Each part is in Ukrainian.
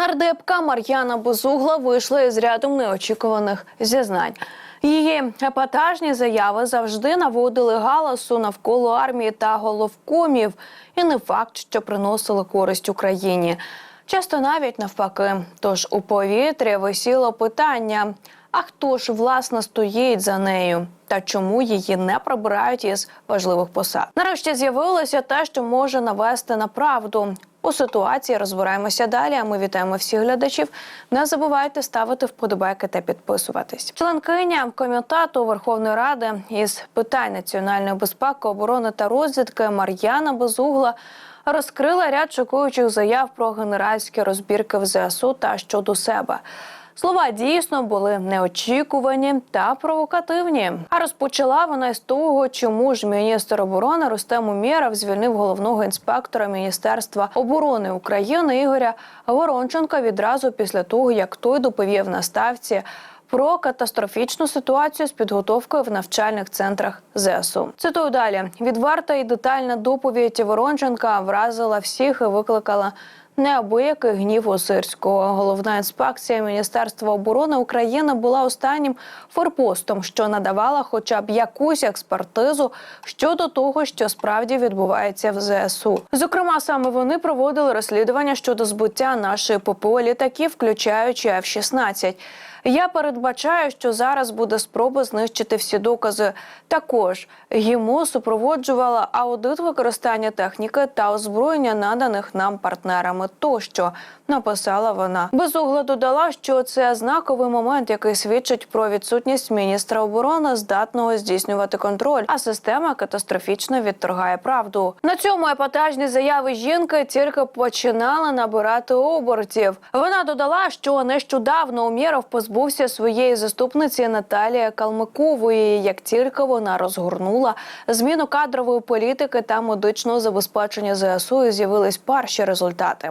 Нардепка Мар'яна Безугла вийшла із рядом неочікуваних зізнань. Її епатажні заяви завжди наводили галасу навколо армії та головкомів, і не факт, що приносили користь Україні. Часто навіть навпаки. Тож у повітрі висіло питання: а хто ж власне стоїть за нею? Та чому її не прибирають із важливих посад? Нарешті з'явилося те, що може навести на правду. У ситуації розбираємося далі. А ми вітаємо всіх глядачів. Не забувайте ставити вподобайки та підписуватись. Членкиня комітету Верховної Ради із питань національної безпеки, оборони та розвідки Мар'яна Безугла розкрила ряд шокуючих заяв про генеральські розбірки в ЗСУ та щодо себе. Слова дійсно були неочікувані та провокативні. А розпочала вона із того, чому ж міністр оборони Рустем Умєров звільнив головного інспектора Міністерства оборони України Ігоря Воронченка відразу після того, як той доповів на ставці. Про катастрофічну ситуацію з підготовкою в навчальних центрах ЗСУ. Цитую далі: відверта і детальна доповідь Воронченка вразила всіх і викликала неабиякий гнів Осирського. Головна інспекція Міністерства оборони України була останнім форпостом, що надавала хоча б якусь експертизу щодо того, що справді відбувається в ЗСУ. Зокрема, саме вони проводили розслідування щодо збиття нашої ППО літаків, включаючи F-16. Я передбачаю, що зараз буде спроба знищити всі докази. Також йому супроводжувала аудит використання техніки та озброєння, наданих нам партнерами. Тощо написала вона. Безугла додала, що це знаковий момент, який свідчить про відсутність міністра оборони, здатного здійснювати контроль. А система катастрофічно відторгає правду. На цьому епатажні заяви жінки тільки починали набирати обертів. Вона додала, що нещодавно Умєров позбувся своєї заступниці Наталії Калмикової, як тільки вона розгорнула зміну кадрової політики та медичного забезпечення ЗСУ, і з'явились перші результати.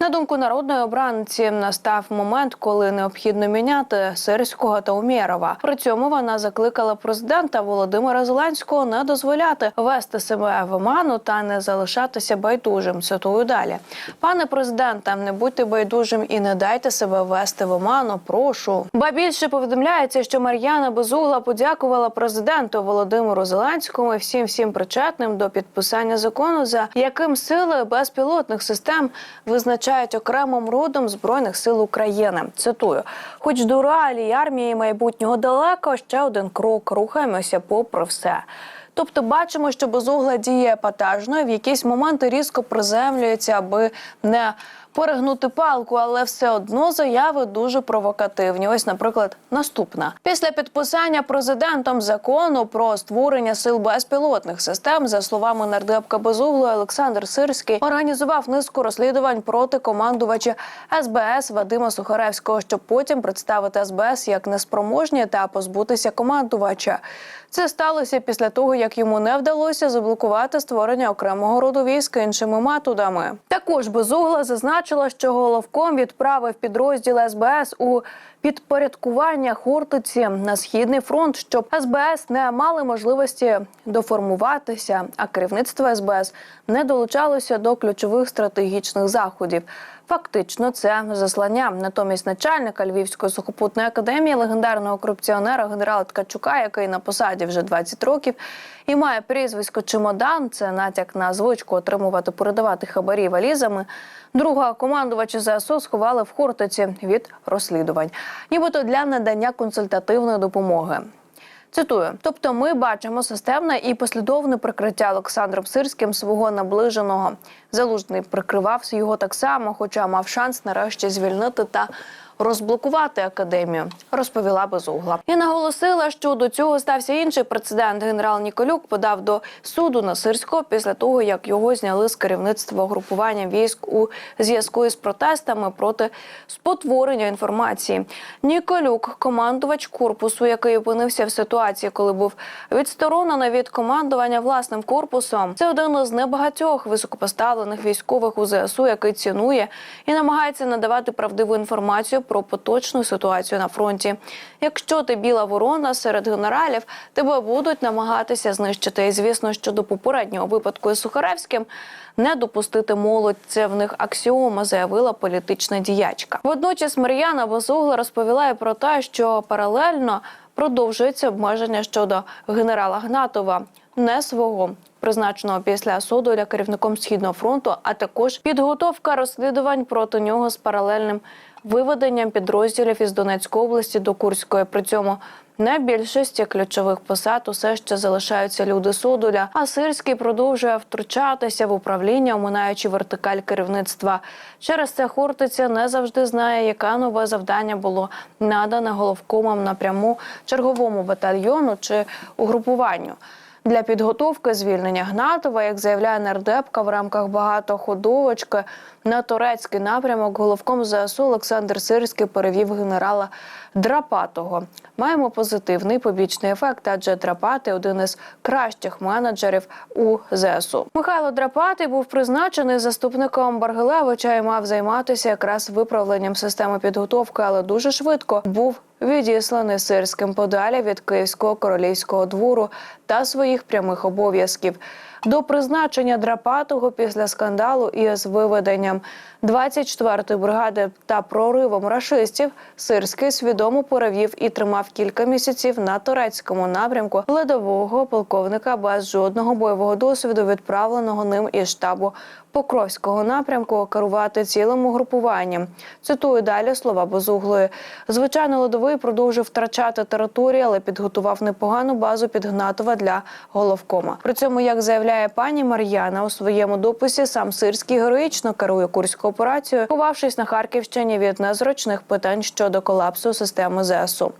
На думку народної обранці, настав момент, коли необхідно міняти Сирського та Умєрова. При цьому вона закликала президента Володимира Зеленського не дозволяти вести себе в оману та не залишатися байдужим. Цитую далі, пане президенте, не будьте байдужим і не дайте себе вести в оману. Прошу. Ба більше повідомляється, що Мар'яна Безугла подякувала президенту Володимиру Зеленському і всім всім причетним до підписання закону, за яким сили безпілотних систем визначають окремим родом збройних сил України. Цитую: хоч до реалій армії майбутнього далеко, ще один крок рухаємося попри все. Тобто бачимо, що безугла діє епатажно, і в якісь моменти різко приземлюється, аби не перегнути палку, але все одно заяви дуже провокативні. Ось, наприклад, наступна після підписання президентом закону про створення сил безпілотних систем, за словами нардепка безуглої, Олександр Сирський організував низку розслідувань проти командувача СБС Вадима Сухаревського, щоб потім представити СБС як неспроможні та позбутися командувача. Це сталося після того, як йому не вдалося заблокувати створення окремого роду війська іншими методами. Також безугла зазначила, що головком відправив підрозділ СБС у підпорядкування Хортиці на східний фронт, щоб СБС не мали можливості доформуватися, а керівництво СБС не долучалося до ключових стратегічних заходів. Фактично, це заслання. Натомість начальника Львівської сухопутної академії легендарного корупціонера генерала Ткачука, який на посаді вже 20 років, і має прізвисько Чемодан. Це натяк на звичку отримувати передавати хабарі валізами. Другого командувача ЗСУ сховали в Хортиці від розслідувань, нібито для надання консультативної допомоги. Цитую, тобто, ми бачимо системне і послідовне прикриття Олександром Сирським свого наближеного. Залужний прикривався його так само, хоча мав шанс нарешті звільнити та розблокувати академію, розповіла безугла. І наголосила, що до цього стався інший прецедент. Генерал Ніколюк подав до суду на Сирського після того, як його зняли з керівництва групування військ у зв'язку із протестами проти спотворення інформації. Ніколюк, командувач корпусу, який опинився в ситуації, коли був відсторонений від командування власним корпусом. Це один із небагатьох високопоставлених військових у ЗСУ, який цінує і намагається надавати правдиву інформацію про поточну ситуацію на фронті. Якщо ти біла ворона серед генералів, тебе будуть намагатися знищити. І звісно, що до попереднього випадку із Сухаревським не допустити молодь. Це в них аксіома, заявила політична діячка. Водночас Мар'яна Бозугла розповіла про те, що паралельно продовжується обмеження щодо генерала Гнатова, не свого. Призначеного після Содоля керівником східного фронту, а також підготовка розслідувань проти нього з паралельним виведенням підрозділів із Донецької області до Курської. При цьому на більшості ключових посад усе ще залишаються люди Содоля. А Сирський продовжує втручатися в управління, оминаючи вертикаль керівництва. Через це Хортиця не завжди знає, яке нове завдання було надане головкомом напряму черговому батальйону чи угрупуванню. Для підготовки звільнення Гнатова, як заявляє нардепка в рамках багатоходовочки, на турецький напрямок головком ЗСУ Олександр Сирський перевів генерала Драпатого. Маємо позитивний побічний ефект, адже Драпати один із кращих менеджерів у ЗСУ. Михайло Драпатий був призначений заступником Баргилевича і мав займатися якраз виправленням системи підготовки, але дуже швидко був відісланий сирським подалі від Київського королівського двору та своїх прямих обов'язків. До призначення Драпатого після скандалу із виведенням. 24-ї бригади та проривом рашистів Сирський свідомо перевів і тримав кілька місяців на турецькому напрямку. Ледового полковника без жодного бойового досвіду, відправленого ним із штабу Покровського напрямку керувати цілим угрупуванням. Цитую далі слова Бозуглої. Звичайно, ледовий продовжив втрачати території, але підготував непогану базу під Гнатова для головкома. При цьому, як заявляє пані Мар'яна у своєму дописі, сам Сирський героїчно керує курською операцією, ховавшись на Харківщині від незручних питань щодо колапсу системи ЗСУ.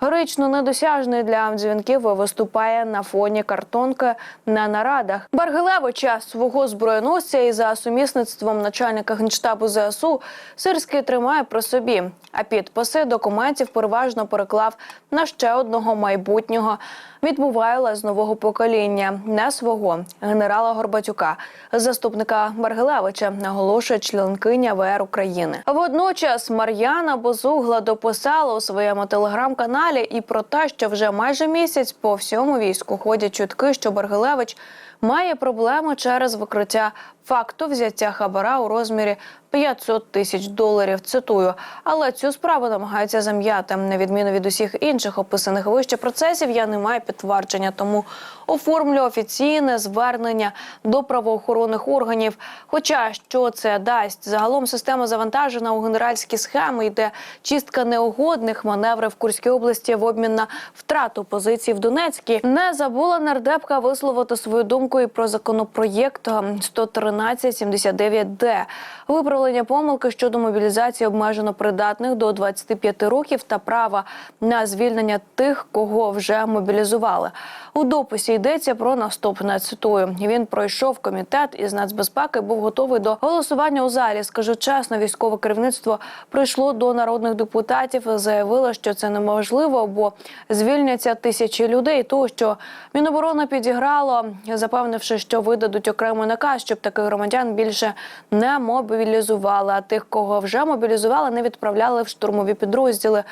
Героїчно недосяжний для дзвінків виступає на фоні картонки на нарадах. Баргилевича свого зброєносця і за сумісництвом начальника генштабу ЗСУ Сирський тримає при собі. А підписи документів переважно переклав на ще одного майбутнього відбуває з нового покоління, не свого генерала Горбатюка, заступника Баргилевича, наголошує членкиня ВР України. Водночас Мар'яна Бозугла дописала у своєму телеграм-каналі і про те, що вже майже місяць по всьому війську ходять чутки, що Баргилевич має проблему через викриття факту взяття хабара у розмірі 500 тисяч доларів. Цитую, але цю справу намагаються зам'яти. На відміну від усіх інших описаних вище процесів, я не маю підтвердження, тому оформлю офіційне звернення до правоохоронних органів. Хоча що це дасть загалом система завантажена у генеральські схеми, йде чистка неугодних маневрів в Курській області в обмін на втрату позицій в Донецькій. Не забула нардепка висловити свою думку і про законопроєкт 11379Д. Виправлення помилки щодо мобілізації обмежено придатних до 25 років та права на звільнення тих, кого вже мобілізували. У дописі йдеться про наступне. Цитую: він пройшов комітет із нацбезпеки, був готовий до голосування у залі. Скажу чесно, військове керівництво прийшло до народних депутатів, заявило, що це неможливо, бо звільняться тисячі людей. То що Міноборони підіграло, запевнивши, що видадуть окремий наказ, щоб таких громадян більше не мобілізували. А тих, кого вже мобілізували, не відправляли в штурмові підрозділи.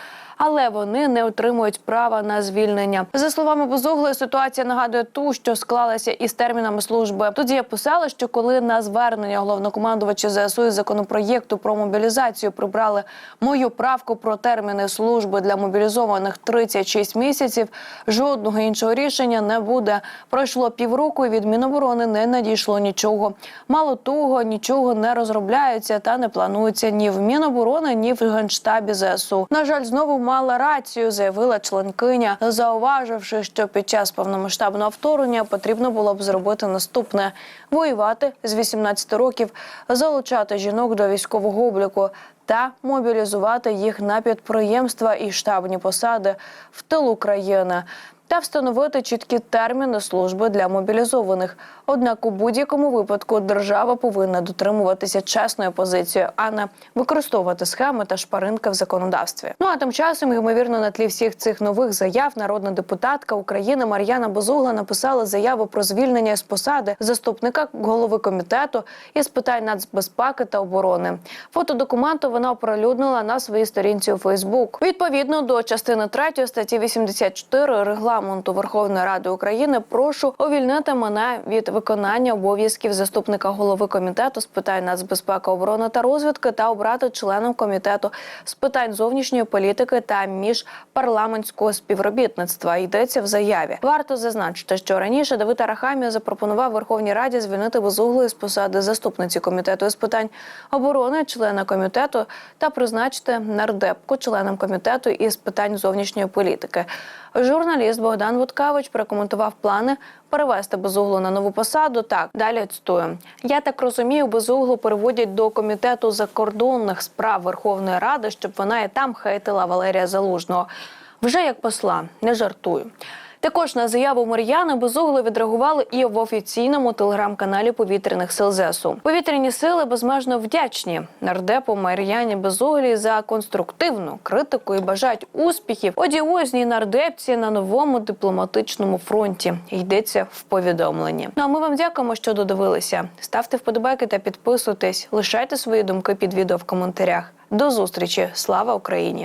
Але вони не отримують права на звільнення. За словами Бозуглої, ситуація нагадує ту, що склалася із термінами служби. Тут є писали, що коли на звернення головнокомандувача ЗСУ із законопроєкту про мобілізацію прибрали мою правку про терміни служби для мобілізованих 36 місяців, жодного іншого рішення не буде. Пройшло півроку, і від Міноборони не надійшло нічого. Мало того, нічого не розробляється та не планується ні в Міноборони, ні в генштабі ЗСУ. На жаль, знову мала рацію, заявила членкиня, зауваживши, що під час повномасштабного вторгнення потрібно було б зробити наступне: воювати з 18 років, залучати жінок до військового обліку. Та мобілізувати їх на підприємства і штабні посади в тилу країни та встановити чіткі терміни служби для мобілізованих. Однак у будь-якому випадку держава повинна дотримуватися чесної позиції, а не використовувати схеми та шпаринки в законодавстві. Ну а тим часом, ймовірно, на тлі всіх цих нових заяв народна депутатка України Мар'яна Бозугла написала заяву про звільнення з посади заступника голови комітету із питань нацбезпеки та оборони. Фото документу вона оприлюднила на своїй сторінці у Фейсбук. Відповідно до частини 3 статті 84 регламенту регламенту Верховної Ради України прошу увільнити мене від виконання обов'язків заступника голови комітету з питань нацбезпеки, оборони та розвідки та обрати членом комітету з питань зовнішньої політики та міжпарламентського співробітництва. Йдеться в заяві. Варто зазначити, що раніше Давид Арахамія запропонував Верховній Раді звільнити безуглої з посади заступниці комітету з питань оборони, члена комітету та призначити нардепку членом комітету із питань зовнішньої політики. Журналіст Богдан Вуткавич прокоментував плани перевести безуглу на нову посаду. Так далі цитую. Я так розумію, безуглу переводять до комітету закордонних справ Верховної Ради, щоб вона і там хейтила Валерія Залужного. Вже як посла, не жартую. Також на заяву Мар'яни Безугло відреагували і в офіційному телеграм-каналі повітряних сил ЗСУ. Повітряні сили безмежно вдячні нардепу Мар'яні Безуглі за конструктивну критику і бажають успіхів одіозній нардепці на новому дипломатичному фронті. Йдеться в повідомленні. Ну а ми вам дякуємо, що додивилися. Ставте вподобайки та підписуйтесь. Лишайте свої думки під відео в коментарях. До зустрічі! Слава Україні!